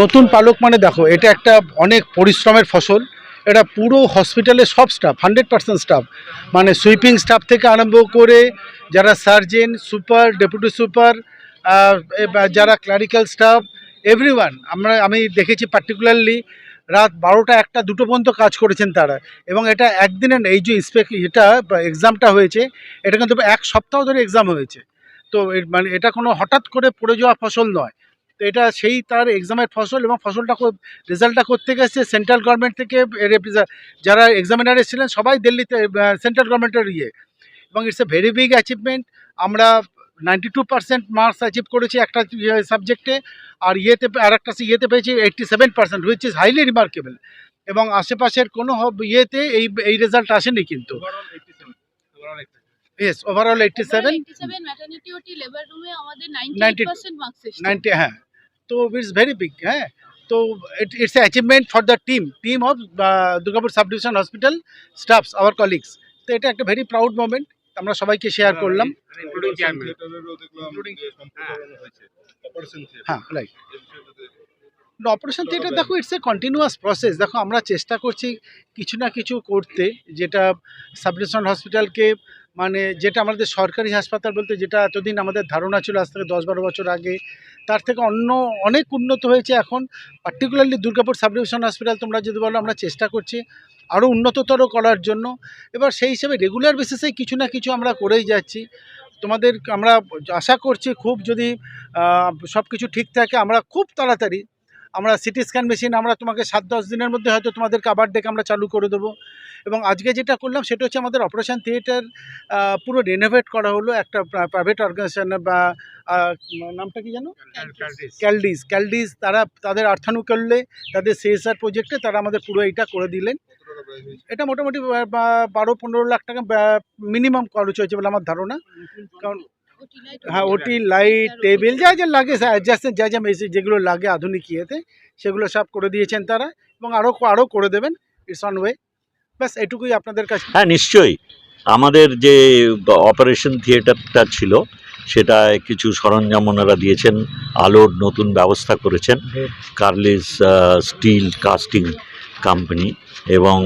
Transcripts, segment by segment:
নতুন পালক মানে দেখো, এটা একটা অনেক পরিশ্রমের ফসল। এটা পুরো হসপিটালের সব স্টাফ হান্ড্রেড পার্সেন্ট স্টাফ মানে সুইপিং স্টাফ থেকে আরম্ভ করে যারা সার্জেন সুপার ডেপুটি সুপার যারা ক্লারিক্যাল স্টাফ এভরিওয়ান আমরা, আমি দেখেছি পার্টিকুলারলি রাত বারোটা একটা দুটো পর্যন্ত কাজ করেছেন তারা। এবং এটা একদিনে এই যে ইন্সপেক এটা এক্সামটা হয়েছে, এটা কিন্তু এক সপ্তাহ ধরে এক্সাম হয়েছে। তো মানে এটা কোনো হঠাৎ করে পড়ে যাওয়া ফসল নয়। তো এটা সেই তার এক্সামের ফসল এবং ফসলটা রেজাল্টটা করতে গেছে সেন্ট্রাল গভর্নমেন্ট থেকে যারা এক্সামিনার এসেছিলেন সবাই দিল্লিতে সেন্ট্রাল গভর্নমেন্টের ইয়ে। এবং it's a very big achievement আমরা ninety two percent marks achieve করেছি একটা সাবজেক্টে আর ইয়েতে আর একটা ইয়েতে পেয়েছি eighty seven percent which is highly remarkable এবং আশেপাশের কোনো হব- ইয়েতে এই এই রেজাল্ট আসেনি কিন্তু। Yes overall eighty seven 87 maternity OT labour রুমে আমাদের 90 98% মার্কস এসেছে। নাইনটি হ্যাঁ। তো ইটস ভেরি বিগ হ্যাঁ। তো it's achievement for the team team of Durgapur sub division hospital staffs our colleagues তো এটা একটা ভেরি প্রাউড মোমেন্ট আমরা সবাইকে শেয়ার করলাম। হ্যাঁ। রাইট অপারেশন থিয়েটার দেখো ইটস এ কন্টিনিউয়াস প্রসেস দেখো আমরা চেষ্টা করছি কিছু না কিছু করতে যেটা সাব হসপিটালকে মানে যেটা আমাদের সরকারি হাসপাতাল বলতে যেটা এতদিন আমাদের ধারণা ছিল, আজ থেকে দশ বারো বছর আগে, তার থেকে অন্য অনেক উন্নত হয়েছে এখন। Particularly Durgapur sub division hospital তোমরা যদি বলো, আমরা চেষ্টা করছি আরও উন্নততর করার জন্য। এবার সেই হিসেবে রেগুলার বেসিসে কিছু না কিছু আমরা করেই যাচ্ছি। তোমাদের আমরা আশা করছি খুব যদি সব কিছু ঠিক থাকে, আমরা খুব তাড়াতাড়ি আমরা সিটি স্ক্যান মেশিন আমরা তোমাকে সাত দশ দিনের মধ্যে হয়তো তোমাদেরকে আবার ডেকে আমরা চালু করে দেবো। এবং আজকে যেটা করলাম সেটা হচ্ছে আমাদের অপারেশন থিয়েটার পুরো রেনোভেট করা হলো একটা প্রাইভেট অর্গানাইজেশন বা নামটা কি জানো ক্যালডিস ক্যালডিস তারা তাদের অর্থানুকূল্যে তাদের সিএসআর প্রজেক্টে তারা আমাদের পুরো এইটা করে দিলেন। এটা মোটামুটি বারো পনেরো লাখ টাকা মিনিমাম খরচ হয়েছে বলে আমার ধারণা। কারণ হ্যাঁ ওটি লাইট টেবিল যা যা লাগে অ্যাডজাস্ট যা যা মেসি যেগুলো লাগে আধুনিক ইয়েতে সেগুলো সব করে দিয়েছেন তারা এবং আরও আরও করে দেবেন ইটস অন ওয়ে ব্যাস এটুকুই আপনাদের কাছে। হ্যাঁ নিশ্চয়ই। আমাদের যে অপারেশন থিয়েটারটা ছিল সেটা কিছু সরঞ্জাম ওনারা দিয়েছেন আলোর নতুন ব্যবস্থা করেছেন কার্লিস স্টিল কাস্টিং কোম্পানি এবং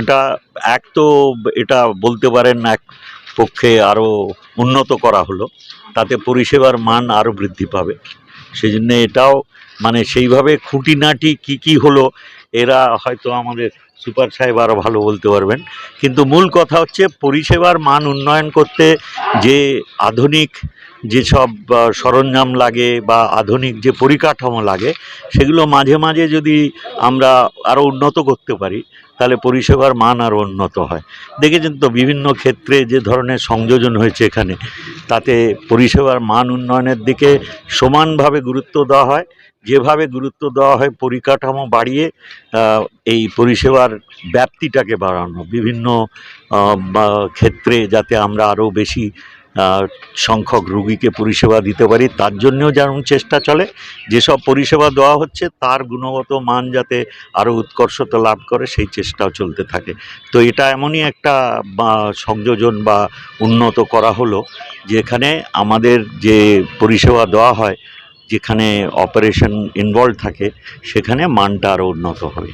এটা এক তো এটা বলতে পারেন এক পক্ষে আরও উন্নত করা হলো, তাতে পরিষেবার মান আরও বৃদ্ধি পাবে। সেই জন্য এটাও মানে সেইভাবে খুঁটিনাটি কি কি হলো, এরা হয়তো আমাদের সুপার সাহেব আরও ভালো বলতে পারবেন। কিন্তু মূল কথা হচ্ছে পরিষেবার মান উন্নয়ন করতে যে আধুনিক যেসব সরঞ্জাম লাগে বা আধুনিক যে পরিকাঠামো লাগে, সেগুলো মাঝে মাঝে যদি আমরা আরও উন্নত করতে পারি, তাহলে পরিষেবার মান আরও উন্নত হয়। দেখেছেন তো বিভিন্ন ক্ষেত্রে যে ধরনের সংযোজন হয়েছে এখানে, তাতে পরিষেবার মান উন্নয়নের দিকে সমানভাবে গুরুত্ব দেওয়া হয়। যেভাবে গুরুত্ব দেওয়া হয়, পরিকাঠামো বাড়িয়ে এই পরিষেবার ব্যাপ্তিটাকে বাড়ানো, বিভিন্ন ক্ষেত্রে যাতে আমরা আরও বেশি সংখ্যক রুগীকে পরিষেবা দিতে পারি, তার জন্যও যেমন চেষ্টা চলে, যেসব পরিষেবা দেওয়া হচ্ছে, তার গুণগত মান যাতে আরও উৎকর্ষতা লাভ করে, সেই চেষ্টাও চলতে থাকে। তো এটা এমনই একটা সংযোজন বা উন্নত করা হলো, যেখানে আমাদের যে পরিষেবা দেওয়া হয় যেখানে অপারেশন ইনভলভ থাকে সেখানে মানটা আরও উন্নত হবে।